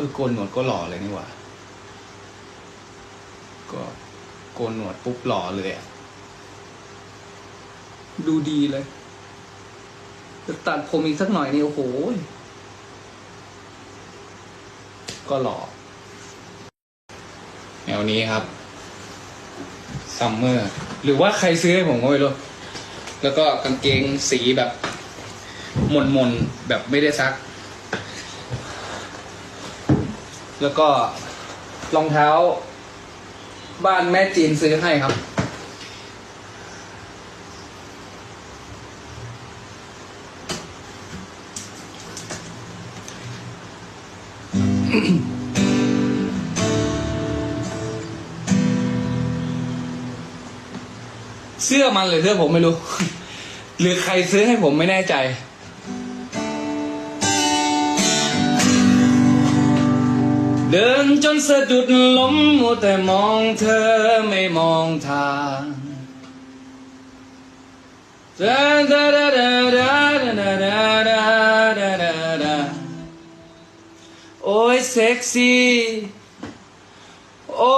อโกนหนวดก็หล่อเลยนี่หว่าก็โกนหนวดปุ๊บหล่อเลยอะดูดีเลยจะตัดผมอีกสักหน่อยนี่โอ้โหก็หล่อแนวนี้ครับซัมเมอร์หรือว่าใครซื้อให้ผมก็ไม่รู้แล้วก็กางเกงสีแบบหม่นมนๆแบบไม่ได้ซัก แล้วก็รองเท้า บ้านแม่จีนซื้อให้ครับ เสื้อมันหรือเสื้อผมไม่รู้ หรือใครซื้อให้ผมไม่แน่ใจ เดินจนสะดุดล้มมัวแต่มองเธอไม่มองทางดาดาดาดาดาดาดาดาดาดาดาโอ้ยเซ็กซี่โอ้